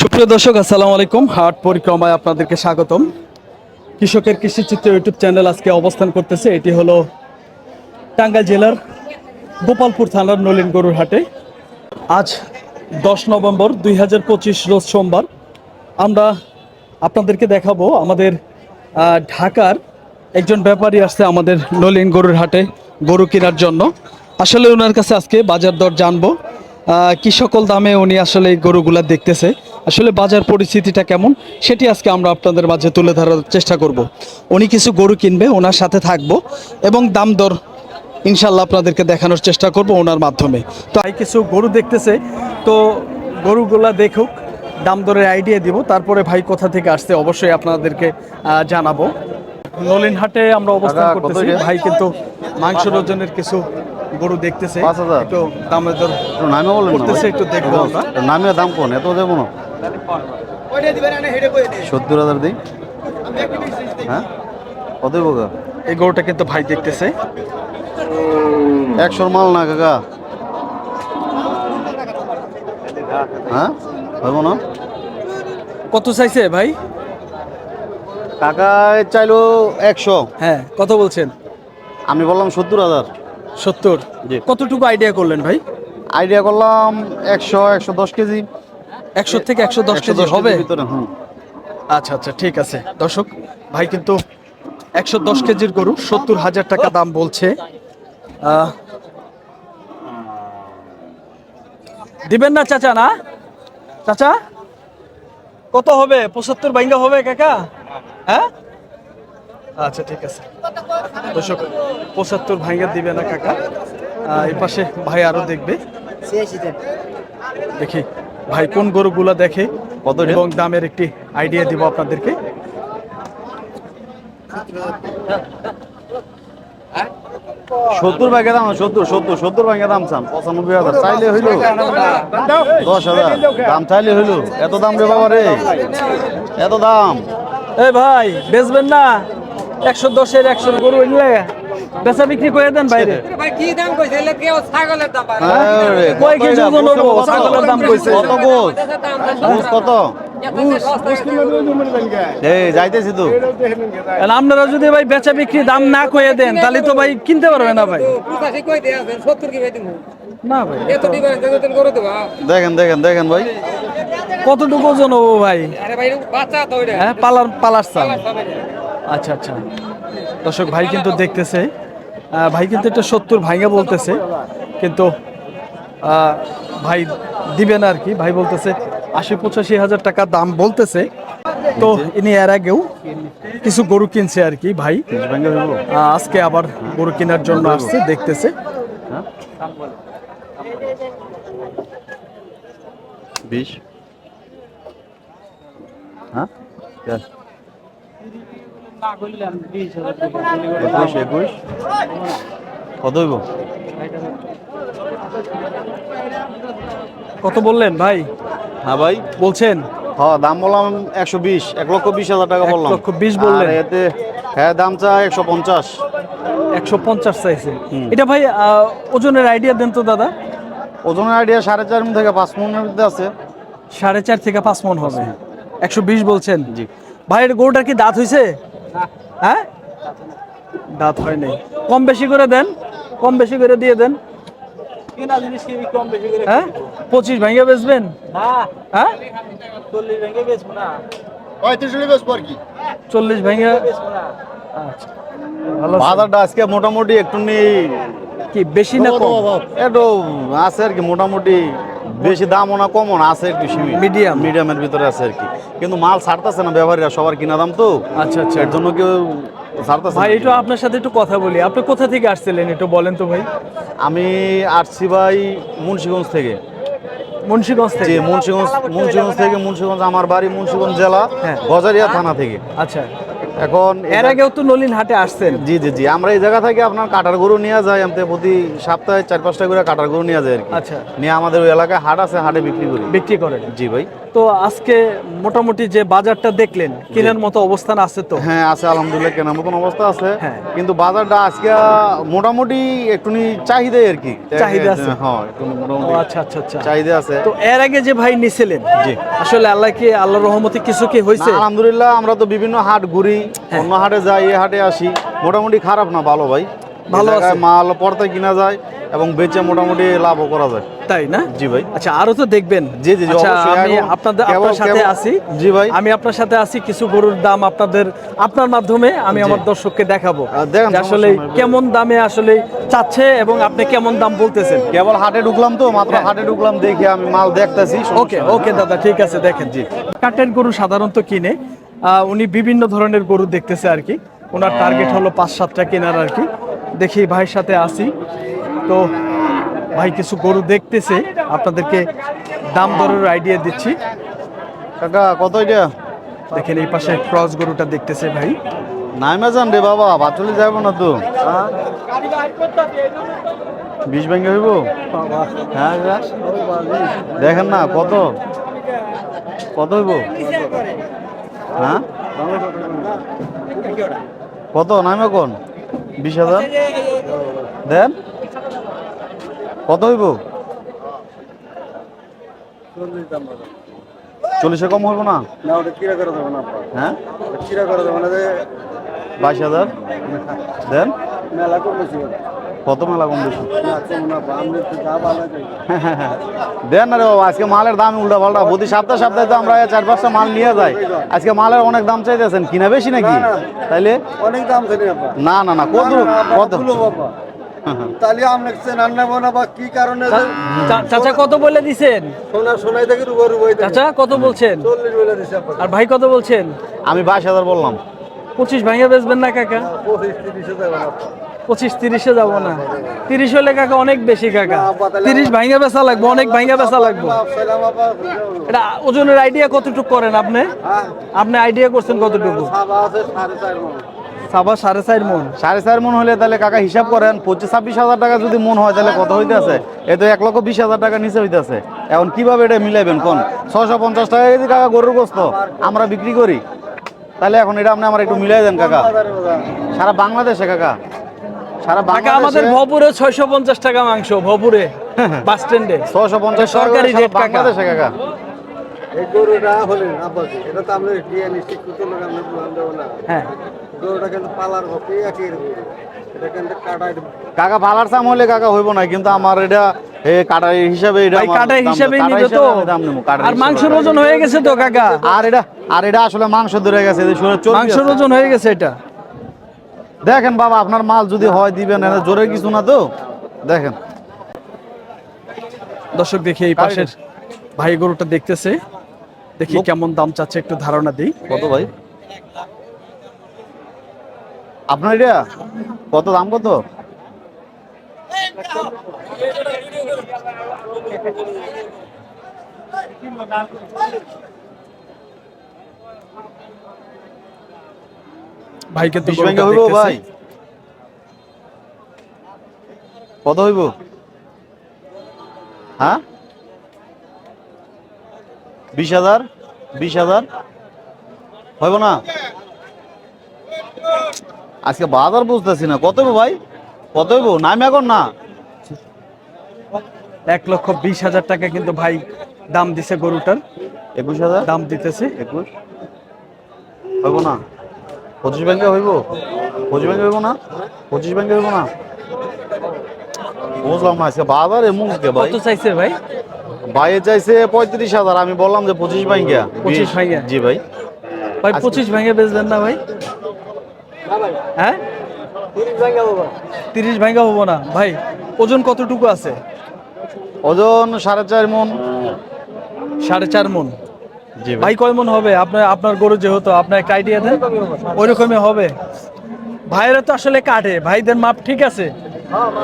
সুপ্রিয় দর্শক, আসসালামু আলাইকুম। হাট পরিক্রমায় আপনাদেরকে স্বাগতম। কৃষকের কৃষিচিত্র ইউটিউব চ্যানেল আজকে অবস্থান করতেছে। এটি হলো টাঙ্গাইল জেলার গোপালপুর থানার নলিন গরুর হাটে। আজ দশ নভেম্বর দুই হাজার পঁচিশ রোজ সোমবার। আমরা আপনাদেরকে দেখাবো আমাদের ঢাকার একজন ব্যাপারী আসছে আমাদের নলিন গরুর হাটে গরু কেনার জন্য। আসলে ওনার কাছে আজকে বাজার দর জানব। কি সকল দামে উনি আসলে এই গরুগুলা দেখতেছে? আসলে বাজার পরিস্থিতিটা কেমন? সেটি আজকে আমরা আপনাদের মাঝে তুলে ধরার চেষ্টা করব। উনি কিছু গরু কিনবে ওনার সাথে থাকব এবং দাম দর ইনশাল্লাহ আপনাদেরকে দেখানোর চেষ্টা করব ওনার মাধ্যমে। তো এই কিছু গরু দেখতেছে তো গরুগুলা দেখুক দাম দরের আইডিয়া দিব তারপরে ভাই কোথা থেকে আসছে অবশ্যই আপনাদেরকে জানাব। নলিনহাটে আমরা অবস্থান করতেছি। ভাই কিন্তু মাংস ওজনের কিছু গরু দেখতেছে পাঁচ হাজার? একটু দামের দর নামে বলেন করতেছে, একটু দেখব আমরা। নামে দাম কোন এত দেবো না। সত্তর হাজার দিই। হ্যাঁ? কত দেবো গা? এই গরুটা কিন্তু ভাই দেখতেছে। একশোর মাল না কাকা। হ্যাঁ? হইব না। কত চাইছে ভাই? টাকা চাইলো একশো। হ্যাঁ কত বলছেন? আমি বললাম সত্তর হাজার। সত্তর। কতটুকু আইডিয়া করলেন ভাই? আইডিয়া করলাম একশো একশো দশ কেজি। একশো থেকে একশো দশ 110 কেজি হবে? আচ্ছা আচ্ছা ঠিক আছে। দর্শক ভাই কিন্তু একশো দশ কেজির গরু সত্তর হাজার টাকা দাম বলছে। দিবেন না চাচা না? চাচা? কত হবে? পঁচাত্তর বাইঙ্গা হবে কাকা? হ্যাঁ? আচ্ছা ঠিক আছে। দর্শক পঁচাত্তর ভাইঙ্গা দিবে না কাকা। এই পাশে ভাই আরও দেখবে। দেখি ভাই কোন গরুগুলা দেখে এবং দামের একটি আইডিয়া দিব আপনাদেরকে। সত্তর ভাগে দাম সত্তর সত্তর সত্তর ভাগে দাম চান পঁচানব্বই হাজার। চাইলে হইল দশ হাজার। দাম চাইলে হইল এত দাম রে বাবা রে এত দাম। এ ভাই বেচবেন না। একশো দশের একশো গরু নিলে বেচা বিক্রি করে দেন বাইরে। কি দাম কয় কেজি ওজন হলো? ছাগলের দাম কইছে। কত গোস গোস কত? যাইতেছি তো। আপনারা যদি ভাই বেচা বিক্রি দাম না কয়ে দেন তাহলে তো ভাই কিনতে পারবে না ভাই। কই দিয়ে আছেন সত্তর কি ভাই দিমু? না ভাই। দেখেন দেখেন দেখেন ভাই। কতটুকু ওজন হব ভাই? হ্যাঁ পালার পালার চাল। আচ্ছা আচ্ছা। দর্শক ভাই কিন্তু দেখতেছে। ভাই কিন্তু একটা সত্তর ভাইঙ্গা বলতেছে। কিন্তু ভাই দিবেন আর কি। ভাই বলতেছে আশি পঁচাশি হাজার টাকা দাম বলতেছে। তো ইনি এর আগেও কিছু গরু কিনছে আর কি ভাই। আজকে আবার গরু কেনার জন্য আসছে দেখতেছে। হ্যাঁ? বিশ। হ্যাঁ. একুশ একুশ। কত হইব? কত বললেন ভাই? হ্যাঁ ভাই। বলছেন? হ্যাঁ দাম বললাম একশো বিশ এক লক্ষ বিশ হাজার টাকা বললাম। লক্ষ বিশ বললেন। এতে হ্যাঁ দাম একশো পঞ্চাশ। একশো পঞ্চাশ চাইছে। এটা ভাই ওজনের আইডিয়া দেন তো দাদা। ওজনের আইডিয়া সাড়ে চার মন থেকে পাঁচ মনের মধ্যে আছে। সাড়ে চার থেকে পাঁচ মন হবে। একশো বিশ বলছেন? জি। ভাই গরুটার কি দাঁত হয়েছে হ্যাঁ? দাঁত হয় নাই। কম বেশি করে দেন কম বেশি করে দিয়ে দেন। হ্যাঁ? পঁচিশ ভাঙে বেচবেন? হ্যাঁ? চল্লিশ ভাঙে আচ্ছা ভালো আছে। বাজারটা আজকে মোটামুটি একটু নেই কি বেশি না কম? একটু আছে আর কি মোটামুটি বেশি দামও না কমও না আছে একটু মিডিয়াম মিডিয়ামের ভিতরে আছে আর কি। কিন্তু মাল ছাড়তেছে না ব্যবহারীরা সবার কিনা দাম তো। আচ্ছা আচ্ছা। এর জন্য কেউ ছাড়তেছে ভাই। একটু আপনার সাথে একটু কথা বলি। আপনি কোথা থেকে আসছিলেন একটু বলেন তো ভাই? আমি আসছি ভাই মুন্সিগঞ্জ থেকে। মুন্সিগঞ্জ থেকে? মুন্সিগঞ্জ মুন্সিগঞ্জ থেকে মুন্সিগঞ্জ আমার বাড়ি মুন্সিগঞ্জ জেলা হ্যাঁ। গজারিয়া থানা থেকে। আচ্ছা। এখন এর আগেও তো নলিন হাটে আসছেন। জি জি জি। আমরা এই জায়গা থেকে আপনার কাটার গরু নিয়ে যাই আমি প্রতি সপ্তাহে চার পাঁচটা করে কাটার গরু নিয়ে যাই আর কি। আচ্ছা। নিয়ে আমাদের ওই এলাকায় হাট আছে হাটে বিক্রি করি। বিক্রি করেন। জি ভাই। তো আজকে মোটামুটি যে বাজারটা দেখলেন কেনার মতো অবস্থান আছে তো? হ্যাঁ আছে আলহামদুলিল্লাহ কেনার মতন অবস্থা আছে। হ্যাঁ। কিন্তু বাজারটা আজকে মোটামুটি একটুনি চাহিদা আর কি। চাহিদা আছে। হ্যাঁ একটু মোটামুটি আচ্ছা আচ্ছা আচ্ছা। চাহিদা আছে। তো এর আগে যে ভাই নিছিলেন জি। আসলে আল্লাহ কি আল্লাহর রহমতে কিছু কি হয়েছে আলহামদুলিল্লাহ আমরা তো বিভিন্ন হাট ঘুরি। অন্য হাটে যাই এই হাটে আসি। মোটামুটি খারাপ না ভালো ভাই। ভালো। মাল পড়তে কিনা যায় এবং বেচে মোটামুটি লাভও করা যায়। তাই না? জি ভাই। আচ্ছা আরও তো দেখবেন। জি, জি, আচ্ছা। আমি আপনাদের আপনার সাথে আছি জি ভাই। আমি আপনার সাথে আছি কিছু গরুর দাম আপনাদের আপনার মাধ্যমে আমি আমার দর্শককে দেখাবো। আসলে কেমন দামে আসলে চাচ্ছে এবং আপনি কেমন দাম বলতেছেন? কেবল হাটে ঢুকলাম তো মাত্র হ্যাঁ। হাটে ঢুকলাম দেখি আমি মাল দেখতেছি ওকে ওকে দাদা ঠিক আছে দেখেন। জি। কাটের গরু সাধারণত কিনে। উনি বিভিন্ন ধরনের গরু দেখতেছে আর কি। ওনার টার্গেট হলো পাঁচ সাতটা কেনার আর কি। দেখি ভাইয়ের সাথে আসি। তো ভাই কিছু গরু দেখতেছে আপনাদেরকে দাম দরের আইডিয়া দিচ্ছি। কাকা কত এটা? দেখেন এই পাশে ক্রস গরুটা দেখতেছে ভাই। নাইমা যান রে বাবা বাচলি যাব না তো। বিশ ভেঙে হইব? হ্যাঁ? দেখেন না কত? কত হইব? হ্যাঁ? কত? নাইমা কোন? বিশ হাজার? দেন। কত হইব? চল্লিশে কম হইব না? হ্যাঁ? বাইশ হাজার? দেন। কত মেলা কম বেশি দেন না রে বাবা আজকে মালের দাম উল্টা পাল্টা। প্রতি সপ্তাহে সপ্তাহে তো আমরা চার পাঁচটা মাল নিয়ে যাই। আজকে মালের অনেক দাম চাইতেছেন কিনা বেশি নাকি? তাইলে? অনেক দাম না না না কত কত? তাহলে রান্না বান্না কি কারণে চাচা কত বলে দিছেন? সোনা সোনাই থেকে রুবা রুবাই চাচা কত বলছেন? চল্লিশ বলে দিছে আর ভাই কত বলছেন? আমি বাইশ হাজার বললাম। পঁচিশ ভাইয়া বেচবেন না কাকা? পঁচিশ তিরিশে আপা পঁচিশ, তিরিশে যাব না। তিরিশ হলে কাকা অনেক বেশি কাকা। তিরিশ ভাঙে বেচা লাগবে, অনেক ভাঙে বেচা লাগবে। এটা ওজনের আইডিয়া কতটুকু করেন আপনি? আপনি আইডিয়া করছেন কতটুকু? সাবা সাড়ে চার মন। সাড়ে চার মন হলে তাহলে কাকা হিসাব করেন, পঁচিশ, ছাব্বিশ হাজার টাকা যদি মন হয় তাহলে কত হইতেছে? এ তো এক লক্ষ বিশ হাজার টাকা নিচে হইতেছে। এখন কীভাবে এটা মিলাইবেন কোন? ছশো পঞ্চাশ টাকা কেজি কাকা গরুর গোস্ত, আমরা বিক্রি করি। তাহলে এখন এটা আপনি আমার একটু মিলাই দেন কাকা। সারা বাংলাদেশে কাকা। কাকা আমাদের ভপুরে ছয়শো পঞ্চাশ টাকা মাংস ভপুরে বাস স্ট্যান্ডে। ছশো পঞ্চাশ সরকারি কাকা। বাংলাদেশে কাকা। এই গরুটা হলেন আপা এটা তো আমরা দিয়ে নিশ্চিত করতে লোক আমরা বুঝান দেবো না। হ্যাঁ। গরুটা কিন্তু পালার হকে একই এটা কিন্তু কাটাই কাকা পালার চাম হলে কাকা হইব না কিন্তু আমার এটা এ কাটাই হিসাবে এটা ভাই কাটাই দাম- নিবে তো। হিসাবে আর মাংসের ওজন হয়ে গেছে তো কাকা। আর এটা আর এটা আসলে মাংস ধরে গেছে মাংসের ওজন হয়ে গেছে এটা। দেখেন বাবা আপনার মাল যদি হয় দিবেন জোরে কিছু না তো? দেখেন। দর্শক দেখি এই পাশের ভাই গরুটা দেখতেছে। দেখি কেমন দাম চাচ্ছে একটু ধারণা দিই। কত ভাই? আপনার এটা? কত দাম কত? ভাইকে তো গরুটা হইব ভাই? কত হইব? হ্যাঁ? বিশ হাজার? বিশ হাজার? হইব না? আজকে বাজার বুঝতেছি না। কত হইব ভাই? কত হইব? নাম এখন না? এক লক্ষ বিশ হাজার টাকা কিন্তু ভাই দাম দিছে গরুটার। একুশ হাজার? দাম দিতেছে। একুশ? হইব না? পঁচিশ ব্যাংকে হইব? পঁচিশ ব্যাংকে হইব না? পঁচিশ ব্যাংকে হইব না? বুঝলাম না আজকে বাজার এমন কে ভাই? কত চাইছে ভাই? বাইরে চাইছে পঁয়ত্রিশ হাজার আমি বললাম যে পঁচিশ ব্যাংকে। 25 ভাঙ্গা? জি ভাই। ভাই পঁচিশ ভেঙে বেচলেন না ভাই? হ্যাঁ? তিরিশ ভেঙে হব না। ভাই ওজন কতটুকু আছে? ওজন সাড়ে চার মন। সাড়ে চার মন। ভাই। কয় মন হবে? আপনার আপনার গরু যেহেতু আপনার একটা আইডিয়া দেন। ওই রকমই হবে। ভাইয়েরা তো আসলে কাটে ভাইদের মাপ ঠিক আছে।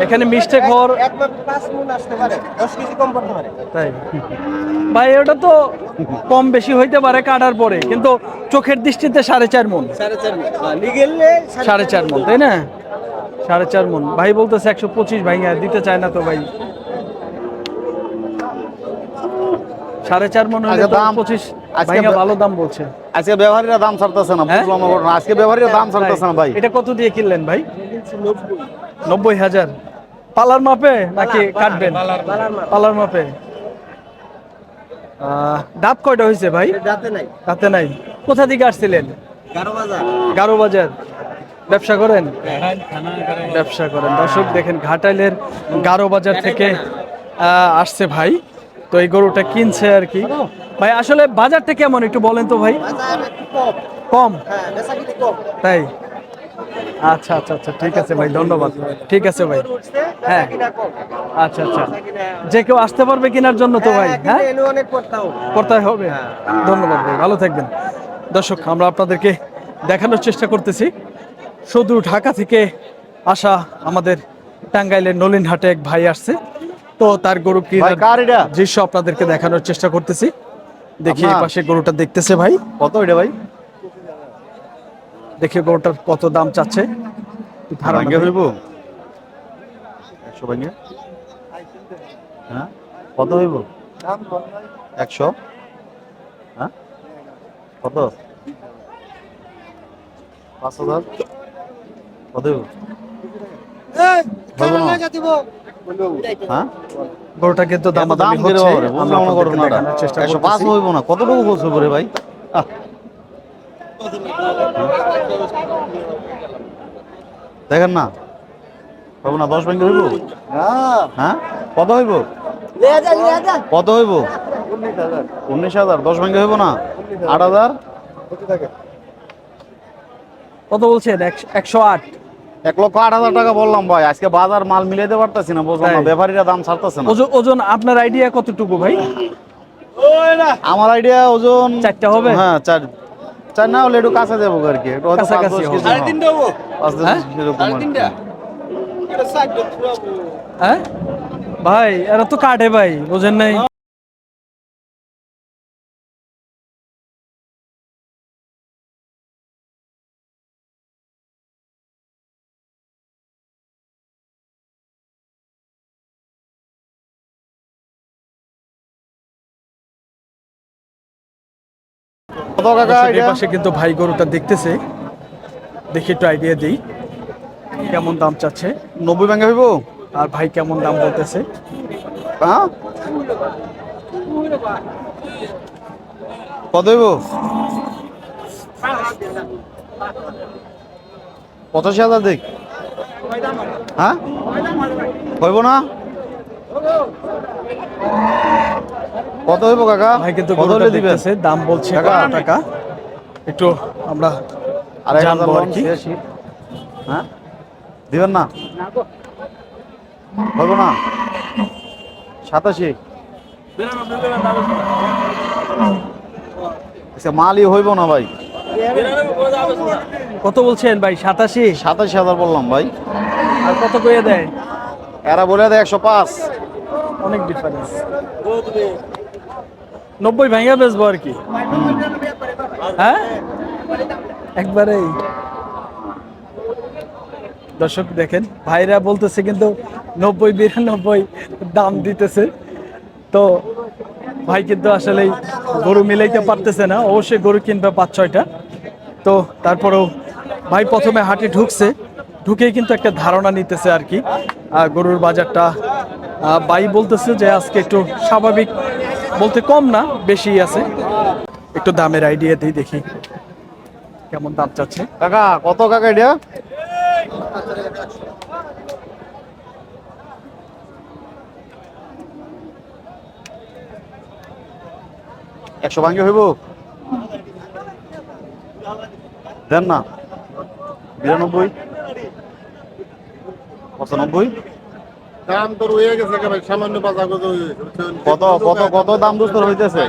এখানে মিস্টেক হওয়ার একবার পাঁচ মন আসতে পারে দশ কেজি কম করতে পারে তাই। ভাই ওটা তো কম বেশি হইতে পারে কাটার পরে কিন্তু চোখের দৃষ্টিতে সাড়ে চার মন। সাড়ে চার মন। মন। তাই না? সাড়ে চার মন। ভাই বলতেছে একশো পঁচিশ ভাই দিতে চায় না তো ভাই। সাড়ে চার মন হলে আচ্ছা, পঁচিশ আজকে ভালো দাম বলছে। আজকে ব্যবহারীরা দাম ছাড়তেছে না হ্যাঁ? বুঝলাম আজকে ব্যবহারীরা দাম ছাড়তেছে না ভাই। এটা কত দিয়ে কিনলেন ভাই? নব্বই হাজার। পালার মাপে নাকি কাটবেন? পালার মাপে। আহ, দাঁত কয়টা হয়েছে ভাই? নাই। দাঁতে নাই। কোথা থেকে আসছিলেন? গারো বাজার ব্যবসা করেন? ব্যবসা করেন। দর্শক দেখেন ঘাটাইলের গারো বাজার থেকে আহ, আসছে ভাই। তো এই গরুটা কিনছে আর কি। ভাই আসলে বাজারটা কেমন একটু বলেন তো ভাই? কম? হ্যাঁ তাই? আচ্ছা আচ্ছা আচ্ছা ঠিক আছে ভাই ধন্যবাদ। ঠিক আছে ভাই। হ্যাঁ। আচ্ছা আচ্ছা। যে কেউ আসতে পারবে কেনার জন্য তো ভাই হ্যাঁ হবে। করতে হবে। ধন্যবাদ ভাই ভালো থাকবেন। দর্শক আমরা আপনাদেরকে দেখানোর চেষ্টা করতেছি। শুধু ঢাকা থেকে আসা আমাদের টাঙ্গাইলের নলিনহাটে এক ভাই আসছে। তো তার গরু কি ভাই দৃশ্য আপনাদেরকে দেখানোর চেষ্টা করতেছি। দেখি এই পাশে গরুটা দেখতেছে ভাই। কত এটা ভাই? দেখি গরুটার কত দাম চাচ্ছে। ভাঙ্গে হইব? একশো ভাঙ্গে হ্যাঁ? কত হইব? একশো। হ্যাঁ? কত? পাঁচ হাজার। কত হইব? হ্যাঁ? গরুটা কিন্তু দাম দামাদামি হচ্ছে আমরা না আপনাদেরকে ঘটনাটা। দেখানোর চেষ্টা একশো পাঁচ করতেছি হইব না কতটুকু হইব রে ভাই। দেখেন না। হইব না দশ ব্যাংকে হইব? হ্যাঁ? কত হইব? কত হইব? উনিশ হাজার দশ ব্যাংকে হইব না? আট হাজার? কত বলছেন? একশো- একশো আট। এক লক্ষ আট হাজার টাকা বললাম ভাই আজকে বাজার মাল মিলাইতে পারতেছি না বুঝলাম না ব্যাপারীরা দাম ছাড়তেছে না। ওজন ওজন আপনার আইডিয়া কতটুকু ভাই? আমার আইডিয়া ওজন চারটা হবে? হ্যাঁ চার চার না হলে একটু কাছে যাব আর কি। হ্যাঁ। আর কি। হ্যাঁ? ভাই এরা তো কাটে ভাই বোঝেন নাই। পাশে কিন্তু ভাই গরুটা দেখতেছে। দেখি একটু আইডিয়া দিই। কেমন দাম চাচ্ছে? নব্বই ব্যাংকে হইব? আর ভাই কেমন দাম বলতেছে? হ্যাঁ? কত হইব? পঁচাশি হাজার দেখ হ্যাঁ? হইব না? কত হইব কাকা? ভাই কিন্তু কত হলে দিবেন? দাম বলছে টাকা? কত টাকা। একটু আমরা আর জানব আর কি। হ্যাঁ? দিবেন না? হইব না? সাতাশি? আচ্ছা মালই হইব না ভাই। কত বলছেন ভাই সাতাশি? সাতাশি হাজার বললাম ভাই। আর কত কইয়ে দেয়? এরা বলে দেয় একশো পাঁচ। অনেক ডিফারেন্স নব্বই ভাঙা বেচবো আর কি। হ্যাঁ? একবারেই। দর্শক দেখেন, ভাইরা বলতেছে কিন্তু নব্বই, বিরানব্বই দাম দিতেছে। তো ভাই কিন্তু আসলে গরু মিলাইতে পারতেছে না, অবশ্যই গরু কিনবে পাঁচ, ছয়টা। তো তারপরেও ভাই প্রথমে হাটে ঢুকছে, ঢুকেই কিন্তু একটা ধারণা নিতেছে আর কি গরুর বাজারটা ভাই বলতেছে যে আজকে একটু স্বাভাবিক বলতে কম না বেশি আছে। একটু দামের আইডিয়া দিই, দেখি কেমন দাম চাচ্ছে। কাকা, কত কাকা এটা? একশো ভাঙ্গে হইব? দেন না। বিরানব্বই। পঁচানব্বই। দাম তো রয়ে গেছে ভাই সামান্য বাজার কত কত কত কত দাম দুস্তর হইতেছে।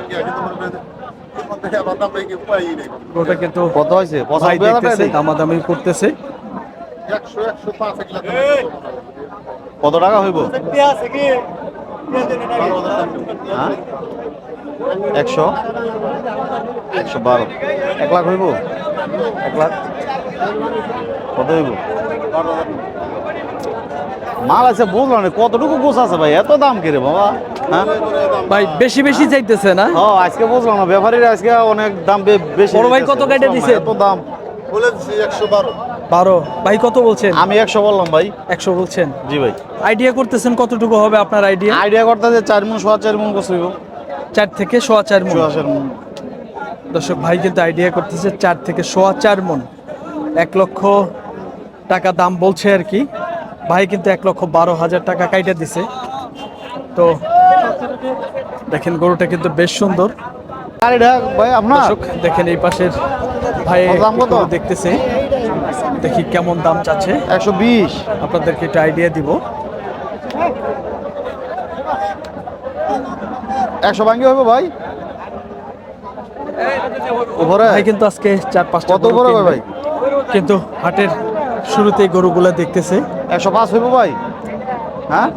গরুটা কিন্তু কত হয়েছে টাকা দেখতেছে দামাদামি করতেছে। একশো, একশো পাঁচ, এক লাখ কত টাকা হইব? হ্যাঁ? একশো? একশো বারো। এক লাখ হইব? এক লাখ। কত হইব? মাল আছে বুঝলাম না কতটুকু গোছ আছে ভাই? এত দাম কে রে বাবা? হ্যাঁ? ভাই বেশি বেশি চাইতেছে না? ও আজকে বুঝলাম না ব্যাপারীরা আজকে অনেক দাম বেশি বড় ভাই কত কেটে দিছে? এত দাম। বলে দিচ্ছি একশো বারো। বারো। ভাই কত বলছেন? আমি একশো বললাম ভাই। একশো বলছেন? জি ভাই। আইডিয়া করতেছেন কতটুকু হবে আপনার আইডিয়া? আইডিয়া করতে যে চার মন সোয়া চার মন গোছ হইব। চার থেকে সোয়া চার মন সোয়া চার মন দর্শক ভাই কিন্তু আইডিয়া করতেছে চার থেকে সোয়া চার মন এক লক্ষ টাকা দাম বলছে আর কি। ভাই কিন্তু এক লক্ষ বারো হাজার টাকা কাইটা দিছে। তো দেখেন গরুটা কিন্তু বেশ সুন্দর। গাড়িটা ভাই আপনার? দেখেন এই পাশের ভাই? দেখতেছে। দেখি কেমন দাম চাচ্ছে। একশো বিশ। আপনাদেরকে একটা আইডিয়া দিব। একশো ভাঙ্গি হবে ভাই? কিন্তু আজকে চার পাঁচটা কত ভাই? কিন্তু হাটের শুরুতেই গরুগুলা দেখতেছে। একশো পাঁচ হইব ভাই? হ্যাঁ?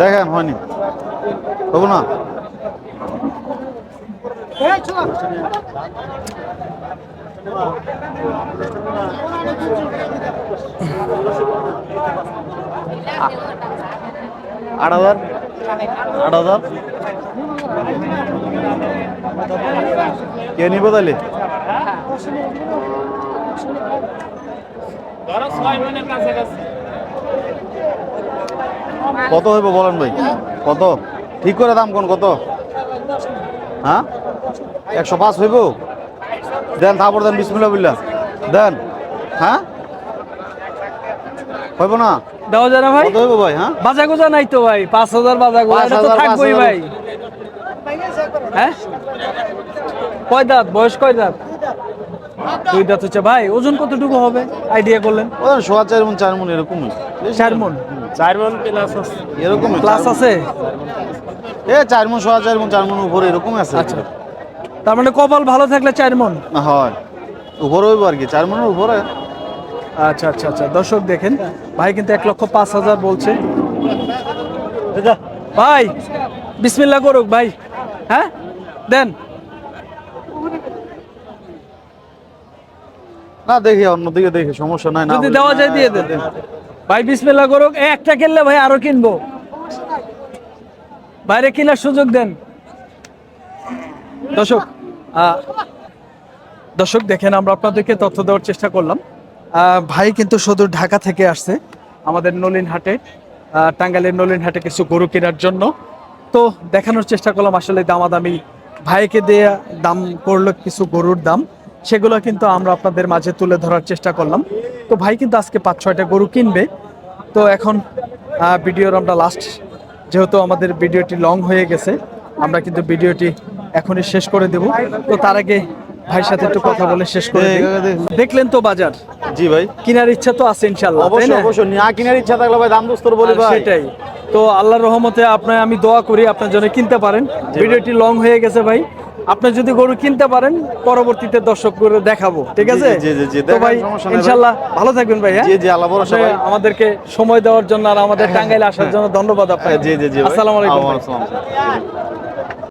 দেখেন, হয়নি। হব না? আট হাজার? আট হাজার? কে নিব তাহলে কত হইব বলেন ভাই? কত? ঠিক করে দাম কোন কত? হ্যাঁ? একশো পাঁচ হইব? দেন তারপর দেন বিসমিল্লা বিল্লা দেন হ্যাঁ? হইব না? ভাই। কত হইব ভাই হ্যাঁ? বাজা গোজা নাই তো ভাই পাঁচ হাজার বাজা গোজা পাঁচ এটা তো হাজার, পাঁচ ভাই। হ্যাঁ? কয় দাঁত? বয়স কয় দাঁত? দুই দাঁত হচ্ছে ভাই ওজন কতটুকু হবে? আইডিয়া করলেন? ও সোয়া চার মন চার মন এরকমই। চার মন এরকম প্লাস আছে। এ চার মন সোয়া চার মন চার মন উপরে এরকম আছে। আচ্ছা। তার মানে কপাল ভালো থাকলে চার মন হয়। উপরে হইব আর কি চার মনের উপরে। আচ্ছা আচ্ছা আচ্ছা। দর্শক দেখেন ভাই কিন্তু এক লক্ষ পাঁচ হাজার বলছে। ভাই বিসমিল্লা করুক ভাই। হ্যাঁ? দেন। না দেখি অন্যদিকে দেখি সমস্যা নাই না যদি দেওয়া যায় দিয়ে দেন। ভাই বিসমিল্লা করুক একটা কিনলে ভাই আরও কিনবো। বাইরে কেনার সুযোগ দেন। দর্শক দর্শক দেখেন আমরা আপনাদেরকে তথ্য দেওয়ার চেষ্টা করলাম। ভাই কিন্তু শুধু ঢাকা থেকে আসছে আমাদের নলিন হাটে টাঙ্গাইলের নলিন হাটে কিছু গরু কেনার জন্য। তো দেখানোর চেষ্টা করলাম আসলে দামাদামি ভাইকে দিয়ে দাম করল কিছু গরুর দাম। সেগুলো কিন্তু আমরা আপনাদের মাঝে তুলে ধরার চেষ্টা করলাম। তো ভাই কিন্তু আজকে পাঁচ ছয়টা গরু কিনবে। তো এখন ভিডিওর আমরা লাস্ট যেহেতু আমাদের ভিডিওটি লং হয়ে গেছে আমরা কিন্তু ভিডিওটি এখনই শেষ করে দেব। তো তার আগে ভাইয়ের সাথে একটু কথা বলে শেষ করে দেখলেন তো বাজার? জি ভাই। কেনার ইচ্ছা তো আছে ইনশাল্লাহ অবশ্যই না? অবশ্যই। না কেনার ইচ্ছা থাকলে ভাই দাম দোস্তর বলি ভাই। সেটাই। তো আল্লাহর রহমতে আপনার আমি দোয়া করি আপনার জন্য কিনতে পারেন। ভিডিওটি লং হয়ে গেছে ভাই। আপনি যদি গরু কিনতে পারেন পরবর্তীতে দর্শক করে দেখাবো ঠিক আছে জি, জি, জি, তো ভাই। ইনশাল্লাহ ভালো থাকবেন ভাই হ্যাঁ জি জি আল্লাহ ভরসা ভাই আমাদেরকে সময় দেওয়ার জন্য আর আমাদের টাঙ্গাইলে আসার জন্য ধন্যবাদ আপনাকে জি জি জি। আসসালামু। আলাইকুম